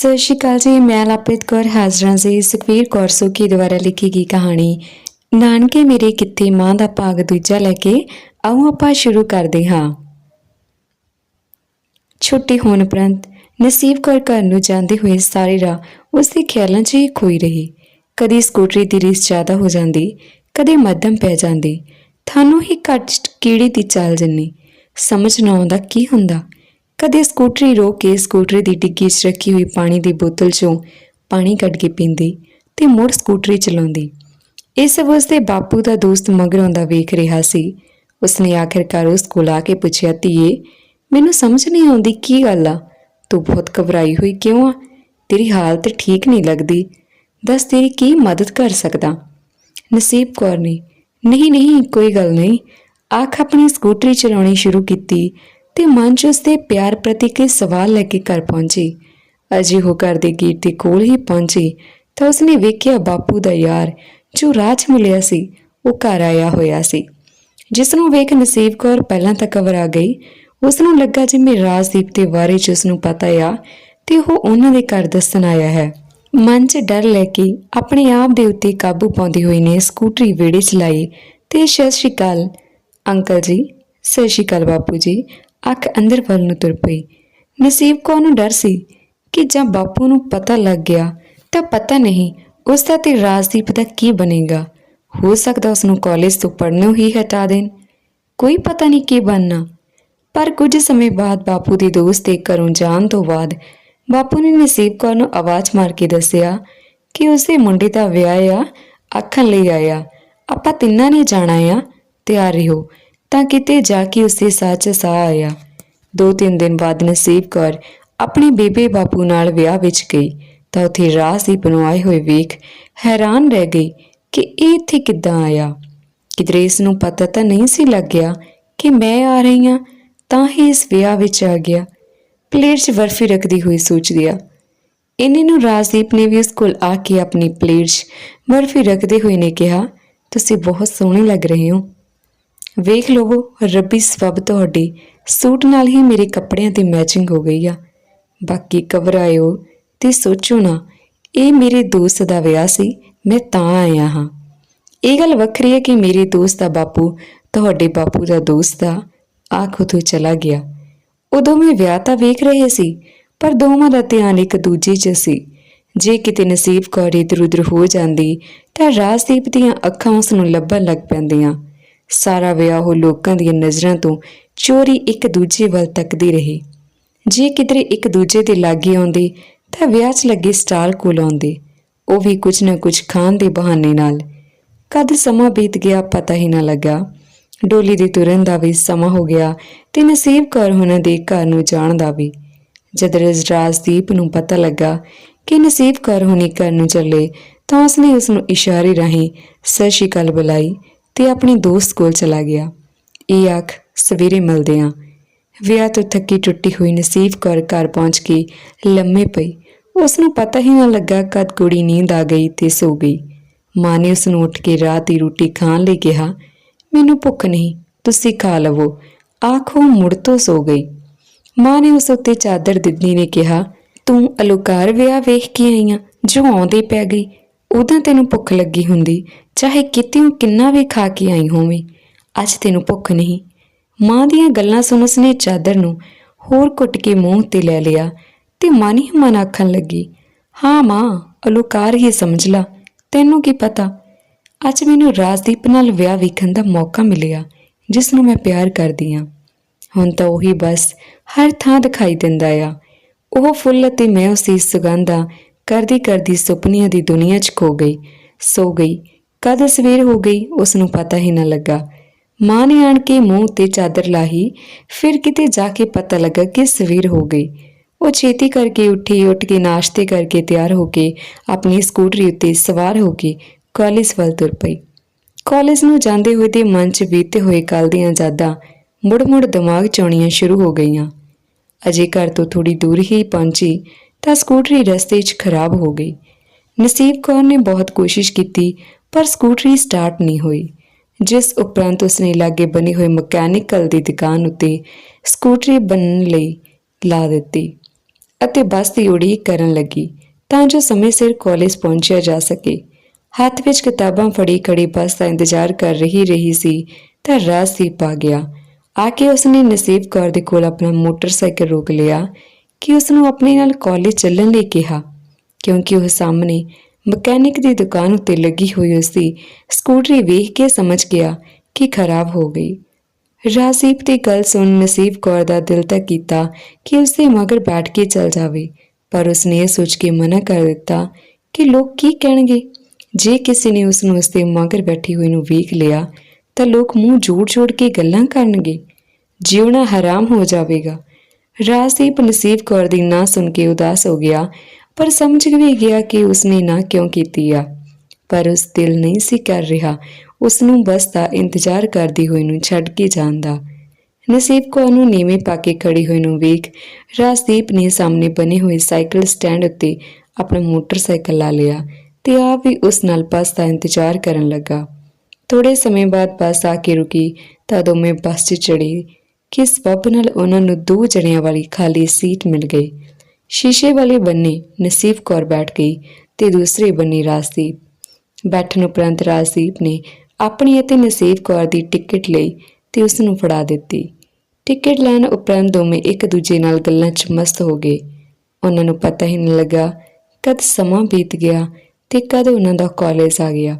ਸਤਿ ਸ਼੍ਰੀ ਅਕਾਲ ਜੀ, ਮੈਂ ਲਪਿਤ ਕੌਰ, ਹਾਜ਼ਰਾਂ ਜੀ ਸੁਖਵੀਰ ਕੌਰ ਸੁਖੀ ਦੁਆਰਾ ਲਿਖੀ ਗਈ ਕਹਾਣੀ। ਨਾਨਕੇ ਮੇਰੇ ਕਿੱਥੇ ਮਾਂ ਦਾ ਭਾਗ ਦੂਜਾ ਲੈ ਕੇ ਆਉਂ ਆਪਾਂ ਸ਼ੁਰੂ ਕਰਦੇ ਹਾਂ। ਛੁੱਟੀ ਹੋਣ ਉਪਰੰਤ ਨਸੀਬ ਕੌਰ ਘਰ ਨੂੰ ਜਾਂਦੇ ਹੋਏ ਸਾਰੀ ਰਾਹ ਉਸ ਦੇ ਖਿਆਲਾਂ 'ਚ ਹੀ ਖੋਈ ਰਹੀ। ਕਦੀ ਸਕੂਟਰੀ ਦੀ ਰੀਸ ਜ਼ਿਆਦਾ ਹੋ ਜਾਂਦੀ, ਕਦੇ ਮੱਧਮ ਪੈ ਜਾਂਦੀ। ਤੁਹਾਨੂੰ ਹੀ ਘੱਟ ਕੀੜੀ ਦੀ ਚਾਲ ਜੰਨੀ। ਸਮਝ ਨਾ ਆਉਂਦਾ ਕੀ ਹੁੰਦਾ। ਕਦੇ ਸਕੂਟਰੀ ਰੋਕ ਕੇ ਸਕੂਟਰੀ ਦੀ ਡਿੱਗੀ 'ਚ ਰੱਖੀ ਹੋਈ ਪਾਣੀ ਦੀ ਬੋਤਲ 'ਚੋਂ ਪਾਣੀ ਕੱਢ ਕੇ ਪੀਂਦੀ ਤੇ ਮੁੜ ਸਕੂਟਰੀ ਚਲਾਉਂਦੀ। ਇਹ ਸਭ ਉਸਦੇ ਬਾਪੂ ਦਾ ਦੋਸਤ ਮਗਰੋਂ ਦਾ ਵੇਖ ਰਿਹਾ ਸੀ। ਉਸਨੇ ਆਖਿਰਕਾਰ ਉਸ ਕੋਲ ਆ ਕੇ ਪੁੱਛਿਆ, ਧੀਏ, ਮੈਨੂੰ ਸਮਝ ਨਹੀਂ ਆਉਂਦੀ ਕੀ ਗੱਲ ਆ? ਤੂੰ ਬਹੁਤ ਘਬਰਾਈ ਹੋਈ ਕਿਉਂ ਆ? ਤੇਰੀ ਹਾਲਤ ਠੀਕ ਨਹੀਂ ਲੱਗਦੀ। ਦੱਸ ਤੇਰੀ ਕੀ ਮਦਦ ਕਰ ਸਕਦਾ? ਨਸੀਬ ਕੌਰ ਨੇ। ਨਹੀਂ ਨਹੀਂ, ਕੋਈ ਗੱਲ ਨਹੀਂ। ਆਖ ਆਪਣੀ ਸਕੂਟਰੀ ਚਲਾਉਣੀ ਸ਼ੁਰੂ ਕੀਤੀ ਤੇ ਮਨ 'ਚ ਉਸਦੇ ਪਿਆਰ ਪ੍ਰਤੀ ਕੋਈ ਸਵਾਲ ਲੈ ਕੇ ਘਰ ਪਹੁੰਚੀ। ਅਜੇ ਉਹ ਘਰ ਦੇ ਗੇਟ ਦੇ ਕੋਲ ਹੀ ਪਹੁੰਚੀ ਤਾਂ ਉਸਨੇ ਵੇਖਿਆ ਬਾਪੂ ਦਾ ਯਾਰ, ਜੋ ਰਾਜ ਮਿਲਿਆ ਸੀ, ਉਹ ਘਰ ਆਇਆ ਹੋਇਆ ਸੀ। ਜਿਸ ਨੂੰ ਵੇਖ ਨਸੀਬ ਕੌਰ ਪਹਿਲਾਂ ਤਾਂ ਘਬਰਾ ਗਈ। ਉਸ ਨੂੰ ਲੱਗਾ ਜਿਵੇਂ ਰਾਜਦੀਪ ਦੇ ਬਾਰੇ ਚ ਉਸ ਨੂੰ ਪਤਾ ਆ ਤੇ ਉਹ ਉਹਨਾਂ ਦੇ ਘਰ ਦੱਸਣ ਆਇਆ ਹੈ। ਮਨ 'ਚ ਡਰ ਲੈ ਕੇ ਆਪਣੇ ਆਪ ਦੇ ਉੱਤੇ ਕਾਬੂ ਪਾਉਂਦੀ ਹੋਈ ਨੇ ਸਕੂਟਰੀ ਵੇੜੇ ਚਲਾਈ ਤੇ ਸਤਿ ਸ਼੍ਰੀ ਅਕਾਲ, ਅੰਕਲ ਜੀ, ਸਤਿ ਸ਼੍ਰੀ ਅਕਾਲ ਬਾਪੂ ਜੀ ਅੱਖ ਅੰਦਰ ਵੱਲ ਨੂੰ ਤੁਰ ਪਈ। ਨਸੀਬ ਕੌਰ ਨੂੰ ਡਰ ਸੀ ਕਿ ਜਾਂ ਬਾਪੂ ਨੂੰ ਪਤਾ ਲੱਗ ਗਿਆ? ਤਾਂ ਪਤਾ ਨਹੀਂ ਉਸ ਦਾ ਤੇ ਰਾਜਦੀਪ ਦਾ ਕੀ ਬਣੇਗਾ। ਹੋ ਸਕਦਾ ਉਸ ਨੂੰ ਕਾਲਜ ਤੋਂ ਪੜ੍ਹਨੋਂ ਹੀ ਹਟਾ ਦੇਣ। ਕੋਈ ਪਤਾ ਨਹੀਂ ਕੀ ਬਣਨਾ। ਪਰ ਕੁਝ ਸਮੇਂ ਬਾਅਦ ਬਾਪੂ ਦੇ ਦੋਸਤ ਦੇ ਘਰੋਂ ਜਾਣ ਤੋਂ ਬਾਅਦ ਬਾਪੂ ਨੇ ਨਸੀਬ ਕੌਰ ਨੂੰ ਆਵਾਜ਼ ਮਾਰ ਕੇ ਦੱਸਿਆ ਕਿ ਉਸਦੇ ਮੁੰਡੇ ਦਾ ਵਿਆਹ ਆ, ਆਖਣ ਲਈ ਆਇਆ। ਆਪਾਂ ਤਿੰਨਾਂ ਨੇ ਜਾਣਾ ਆ। ਤਿਆਰ ਰਹੋ। ਤਾਂ ਕਿਤੇ ਜਾ ਕੇ ਉਸਦੇ ਸਾਹ 'ਚ ਸਾਹ ਆਇਆ। ਦੋ ਤਿੰਨ ਦਿਨ ਬਾਅਦ ਨਸੀਬ ਕੌਰ ਆਪਣੇ ਬੇਬੇ ਬਾਪੂ ਨਾਲ ਵਿਆਹ ਵਿੱਚ ਗਈ। ਤਾਂ ਉੱਥੇ ਰਾਜਦੀਪ ਨੂੰ ਆਏ ਹੋਏ ਵੇਖ ਹੈਰਾਨ ਰਹਿ ਗਈ ਕਿ ਇਹ ਇੱਥੇ ਕਿੱਦਾਂ ਆਇਆ। ਕਿਧਰੇ ਇਸ ਨੂੰ ਪਤਾ ਤਾਂ ਨਹੀਂ ਸੀ ਲੱਗਿਆ ਕਿ ਮੈਂ ਆ ਰਹੀ ਹਾਂ, ਤਾਂ ਹੀ ਇਸ ਵਿਆਹ ਵਿੱਚ ਆ ਗਿਆ। ਪਲੇਟ 'ਚ ਬਰਫੀ ਰੱਖਦੀ ਹੋਈ ਸੋਚਦੀ ਆ। ਇੰਨੇ ਨੂੰ ਰਾਜਦੀਪ ਨੇ ਵੀ ਉਸ ਕੋਲ ਆ ਕੇ ਆਪਣੀ ਪਲੇਟ 'ਚ ਬਰਫੀ ਰੱਖਦੇ ਹੋਏ ਨੇ ਕਿਹਾ, ਤੁਸੀਂ ਬਹੁਤ ਸੋਹਣੇ ਲੱਗ ਰਹੇ ਹੋ। ਵੇਖ ਲਵੋ, ਰੱਬੀ ਸਬਬ ਤੁਹਾਡੀ, ਸੂਟ ਨਾਲ ਹੀ ਮੇਰੇ ਕੱਪੜਿਆਂ ਦੀ ਮੈਚਿੰਗ ਹੋ ਗਈ ਆ। ਬਾਕੀ ਘਬਰਾਇਓ ਤੇ ਸੋਚੋ ਨਾ, ਇਹ ਮੇਰੇ ਦੋਸਤ ਦਾ ਵਿਆਹ ਸੀ, ਮੈਂ ਤਾਂ ਆਇਆ ਹਾਂ। ਇਹ ਗੱਲ ਵੱਖਰੀ ਹੈ ਕਿ ਮੇਰੇ ਦੋਸਤ ਦਾ ਬਾਪੂ ਤੁਹਾਡੇ ਬਾਪੂ ਦਾ ਦੋਸਤ ਆ ਆਖ ਉਥੋਂ ਚਲਾ ਗਿਆ। ਉਦੋਂ ਮੈਂ ਵਿਆਹ ਤਾਂ ਵੇਖ ਰਹੇ ਸੀ, ਪਰ ਦੋਵਾਂ ਦਾ ਧਿਆਨ ਇੱਕ ਦੂਜੇ 'ਚ ਸੀ। ਜੇ ਕਿਤੇ ਨਸੀਬ ਕੌਰ ਇੱਧਰ ਉੱਧਰ ਹੋ ਜਾਂਦੀ, ਤਾਂ ਰਾਜਦੀਪ ਦੀਆਂ ਅੱਖਾਂ ਉਸ ਨੂੰ ਲੱਭਣ ਲੱਗ ਪੈਂਦੀਆਂ। ਸਾਰਾ ਵਿਆਹ ਉਹ ਲੋਕਾਂ ਦੀਆਂ ਨਜ਼ਰਾਂ ਤੋਂ ਚੋਰੀ ਇੱਕ ਦੂਜੇ ਵੱਲ ਤੱਕਦੀ ਰਹੀ। ਜੇ ਕਿਧਰੇ ਇੱਕ ਦੂਜੇ ਦੇ ਲਾਗੇ ਆਉਂਦੇ, ਤਾਂ ਵਿਆਹ 'ਚ ਲੱਗੇ ਸਟਾਲ ਕੋਲ ਆਉਂਦੇ। ਉਹ ਵੀ ਕੁਝ ਨਾ ਕੁਝ ਖਾਣ ਦੇ ਬਹਾਨੇ ਨਾਲ। ਕਦ ਸਮਾਂ ਬੀਤ ਗਿਆ ਪਤਾ ਹੀ ਨਾ ਲੱਗਾ। ਡੋਲੀ ਦੇ ਤੁਰਨ ਦਾ ਵੀ ਸਮਾਂ ਹੋ ਗਿਆ ਤੇ ਨਸੀਬ ਕੌਰ ਉਹਨਾਂ ਦੇ ਘਰ ਨੂੰ ਜਾਣ ਦਾ ਵੀ। ਜਦ ਰਾਜਦੀਪ ਨੂੰ ਪਤਾ ਲੱਗਾ ਕਿ ਨਸੀਬ ਕੌਰ ਹੁਣੀ ਘਰ ਨੂੰ ਚੱਲੇ, ਤਾਂ ਉਸਨੇ ਉਸ ਨੂੰ ਇਸ਼ਾਰੇ ਰਾਹੀਂ ਸਤਿ ਸ਼੍ਰੀ ਅਕਾਲ ਬੁਲਾਈ ਤੇ ਆਪਣੇ ਦੋਸਤ ਕੋਲ ਚਲਾ ਗਿਆ। ਇਹ ਆਖ ਸਵੇਰੇ ਮਿਲਦੇ ਆਂ ਵਿਆਹ ਤੋਂ ਥੱਕੀ ਟੁੱਟੀ ਹੋਈ ਨਸੀਬ ਕੌਰ ਘਰ ਪਹੁੰਚ ਕੇ ਲੰਮੇ ਪਈ। ਉਸ ਨੂੰ ਪਤਾ ਹੀ ਨਾ ਲੱਗਾ ਕਦ ਕੁੜੀ ਨੀਂਦ ਆ ਗਈ ਤੇ ਸੋ ਗਈ। ਮਾਂ ਨੇ ਉਸ ਨੂੰ ਉੱਠ ਕੇ ਰਾਤ ਦੀ ਰੋਟੀ ਖਾਣ ਲਈ ਕਿਹਾ, ਮੈਨੂੰ ਭੁੱਖ ਨਹੀਂ, ਤੁਸੀਂ ਖਾ ਲਵੋ। ਆਖੋ ਮੁੜ ਤੋਂ ਸੋ ਗਈ। ਮਾਂ ਨੇ ਉਸ ਉੱਤੇ ਚਾਦਰ ਦਿੱਦੀ ਨੇ ਕਿਹਾ, ਤੂੰ ਅਲੋਕਾਰ ਵਿਆਹ ਵੇਖ ਕੇ ਆਈ ਆਂ ਜੋ ਆਉਂਦੇ ਪੈ ਗਈ। ਉਦੋਂ ਤੈਨੂੰ ਭੁੱਖ ਲੱਗੀ ਹੁੰਦੀ, ਚਾਹੇ ਕਿਤੇ ਕਿੰਨਾ ਵੀ ਖਾ ਕੇ ਆਈ ਹੋਵੇਂ। ਅੱਜ ਤੈਨੂੰ ਭੁੱਖ ਨਹੀਂ। ਮਾਂ ਦੀਆਂ ਗੱਲਾਂ ਸੁਣ ਉਸਨੇ ਚਾਦਰ ਨੂੰ ਹੋਰ ਕੁੱਟ ਕੇ ਮੂੰਹ ਤੇ ਲੈ ਲਿਆ ਤੇ ਮਨ ਹੀ ਮਨ ਆਖਣ ਲੱਗੀ, ਹਾਂ ਮਾਂ, ਅਲੋਕਾਰ ਹੀ ਸਮਝ ਲਾ। ਤੈਨੂੰ ਕੀ ਪਤਾ? ਅੱਜ ਮੈਨੂੰ ਰਾਜਦੀਪ ਨਾਲ ਵਿਆਹ ਵੇਖਣ ਦਾ ਮੌਕਾ ਮਿਲਿਆ, ਜਿਸ ਨੂੰ ਮੈਂ ਪਿਆਰ ਕਰਦੀ ਹਾਂ ਹੁਣ ਤਾਂ ਉਹੀ ਬਸ ਹਰ ਥਾਂ ਦਿਖਾਈ ਦਿੰਦਾ ਆ। ਉਹ ਫੁੱਲ ਅਤੇ ਮੈਂ ਉਸ ਦੀ ਸੁਗੰਧਾ ਕਰਦੀ ਕਰਦੀ ਸੁਪਨਿਆਂ ਦੀ ਦੁਨੀਆ 'ਚ ਖੋ ਗਈ, ਸੋ ਗਈ। ਕਦ ਸਵੇਰ ਹੋ ਗਈ ਉਸ ਨੂੰ ਪਤਾ ਹੀ ਨਾ ਲੱਗਾ। ਮਾਂ ਨੇ ਆਣ ਕੇ ਮੂੰਹ ਤੇ ਚਾਦਰ ਲਾਹੀ, ਫਿਰ ਕਿਤੇ ਜਾ ਕੇ ਪਤਾ ਲੱਗਾ ਕਿ ਸਵੇਰ ਹੋ ਗਈ। ਉਹ ਛੇਤੀ ਕਰਕੇ ਉੱਠੀ, ਉੱਠ ਕੇ ਨਾਸ਼ਤੇ ਕਰਕੇ ਤਿਆਰ ਹੋ ਕੇ ਆਪਣੀ ਸਕੂਟਰੀ ਉੱਤੇ ਸਵਾਰ ਹੋ ਕੇ ਕਾਲਜ ਵੱਲ ਤੁਰ ਪਈ। ਕਾਲਜ ਨੂੰ ਜਾਂਦੇ ਹੋਏ ਦੇ ਮਨ 'ਚ ਬੀਤੇ ਹੋਏ ਕੱਲ ਦੀਆਂ ਯਾਦਾਂ ਮੁੜ-ਮੁੜ ਦਿਮਾਗ 'ਚ ਆਉਣੀਆਂ ਸ਼ੁਰੂ ਹੋ ਗਈਆਂ। ਅਜੇ ਘਰ ਤੋਂ ਥੋੜੀ ਦੂਰ ਹੀ ਪਹੁੰਚੀ ਤਾਂ ਸਕੂਟਰੀ ਰਸਤੇ 'ਚ ਖਰਾਬ ਹੋ ਗਈ। ਨਸੀਬ ਕੌਰ ਨੇ ਬਹੁਤ ਕੋਸ਼ਿਸ਼ ਕੀਤੀ, ਪਰ ਸਕੂਟਰੀ ਸਟਾਰਟ ਨਹੀਂ ਹੋਈ, ਜਿਸ ਉਪਰੰਤ ਉਸਨੇ ਲਾਗੇ ਬਣੀ ਹੋਈ ਮਕੈਨਿਕਲ ਦੀ ਦੁਕਾਨ ਉੱਤੇ ਸਕੂਟਰੀ ਬਣਨ ਲਈ ਲਾ ਦਿੱਤੀ ਅਤੇ ਬੱਸ ਦੀ ਉਡੀਕ ਕਰਨ ਲੱਗੀ ਤਾਂ ਜੋ ਸਮੇਂ ਸਿਰ ਕਾਲਜ ਪਹੁੰਚਿਆ ਜਾ ਸਕੇ। ਹੱਥ ਵਿੱਚ ਕਿਤਾਬਾਂ ਫੜੀ ਖੜੀ ਬੱਸ ਦਾ ਇੰਤਜ਼ਾਰ ਕਰ ਰਹੀ ਰਹੀ ਸੀ ਤਾਂ ਰਾਜਦੀਪ ਪਾ ਗਿਆ। ਆ ਕੇ ਉਸਨੇ ਨਸੀਬ ਕੌਰ ਦੇ ਕੋਲ ਆਪਣਾ ਮੋਟਰਸਾਈਕਲ ਰੋਕ ਲਿਆ ਕਿ ਉਸ ਨੂੰ ਆਪਣੇ ਨਾਲ ਕਾਲਜ ਚੱਲਣ ਲਈ ਕਿਹਾ, ਕਿਉਂਕਿ ਉਹ ਸਾਹਮਣੇ ਮਕੈਨਿਕ ਦੀ ਦੁਕਾਨ ਉੱਤੇ ਲੱਗੀ ਹੋਈ ਉਸਦੀ ਸਕੂਟਰੀ ਵੇਖ ਕੇ ਸਮਝ ਗਿਆ ਕਿ ਖਰਾਬ ਹੋ ਗਈ। ਰਾਜਦੀਪ ਦੀ ਗੱਲ ਸੁਣ ਨਸੀਬ ਕੌਰ ਦਾ ਦਿਲ ਤੱਕ ਕੀਤਾ ਕਿ ਉਸਦੇ ਮਗਰ ਬੈਠ ਕੇ ਚੱਲ ਜਾਵੇ, ਪਰ ਉਸਨੇ ਇਹ ਸੋਚ ਕੇ ਮਨਾ ਕਰ ਦਿੱਤਾ ਕਿ ਲੋਕ ਕੀ ਕਹਿਣਗੇ? ਜੇ ਕਿਸੇ ਨੇ ਉਸ ਨੂੰ ਉਸਦੇ ਮਗਰ ਬੈਠੀ ਹੋਈ ਨੂੰ ਵੇਖ ਲਿਆ, ਤਾਂ ਲੋਕ ਮੂੰਹ ਜੋੜ-ਜੋੜ ਕੇ ਗੱਲਾਂ ਕਰਨਗੇ। ਜਿਉਣਾ ਹਰਾਮ ਹੋ ਜਾਵੇਗਾ। ਰਾਜਦੀਪ ਨਸੀਬ ਕੌਰ ਦੀ ਨਾ ਸੁਣ ਕੇ ਉਦਾਸ ਹੋ ਗਿਆ, ਪਰ ਸਮਝ ਵੀ ਗਿਆ ਕਿ ਉਸਨੇ ਨਾ ਕਿਉਂ ਕੀਤੀ ਆ। ਪਰ ਉਸ ਦਿਲ ਨਹੀਂ ਸੀ ਕਰ ਰਿਹਾ ਉਸ ਨੂੰ ਬਸ ਦਾ ਇੰਤਜ਼ਾਰ ਕਰਦੀ ਹੋਈ ਨੂੰ ਛੱਡ ਕੇ ਜਾਣ ਨਸੀਬ ਕੌਰ ਨੂੰ ਨੀਵੇਂ ਪਾ ਕੇ ਖੜੀ ਹੋਈ ਨੂੰ ਵੇਖ, ਰਾਜਦੀਪ ਨੇ ਸਾਹਮਣੇ ਬਣੇ ਹੋਏ ਸਾਈਕਲ ਸਟੈਂਡ ਉੱਤੇ ਆਪਣਾ ਮੋਟਰਸਾਈਕਲ ਲਾ ਲਿਆ ਤੇ ਆਪ ਵੀ ਉਸ ਨਾਲ ਬੱਸ ਦਾ ਇੰਤਜ਼ਾਰ ਕਰਨ ਲੱਗਾ। ਥੋੜੇ ਸਮੇਂ ਬਾਅਦ ਬੱਸ ਆ ਕੇ ਰੁਕੀ ਤਾਂ ਦੋਵੇਂ ਬੱਸ 'ਚ ਚੜੀ ਕਿ ਸਬਬ ਨਾਲ ਉਹਨਾਂ ਨੂੰ ਦੋ ਜਣਿਆਂ ਵਾਲੀ ਖਾਲੀ ਸੀਟ ਮਿਲ ਗਈ। ਸ਼ੀਸ਼ੇ ਵਾਲੇ ਬੰਨੇ ਨਸੀਬ ਕੌਰ ਬੈਠ ਗਈ ਤੇ ਦੂਸਰੇ ਬੰਨੇ ਰਾਜਦੀਪ। ਬੈਠਣ ਉਪਰੰਤ ਰਾਜਦੀਪ ਨੇ ਆਪਣੀ ਅਤੇ ਨਸੀਬ ਕੌਰ ਦੀ ਟਿਕਟ ਲਈ ਤੇ ਉਸ ਨੂੰ ਫੜਾ ਦਿੱਤੀ। ਟਿਕਟ ਲੈਣ ਉਪਰੰਤ ਦੋਵੇਂ ਇੱਕ ਦੂਜੇ ਨਾਲ ਗੱਲਾਂ 'ਚ ਮਸਤ ਹੋ ਗਏ। ਉਹਨਾਂ ਨੂੰ ਪਤਾ ਹੀ ਨਹੀਂ ਲੱਗਾ ਕਦ ਸਮਾਂ ਬੀਤ ਗਿਆ ਤੇ ਕਦ ਉਹਨਾਂ ਦਾ ਕਾਲਜ ਆ ਗਿਆ।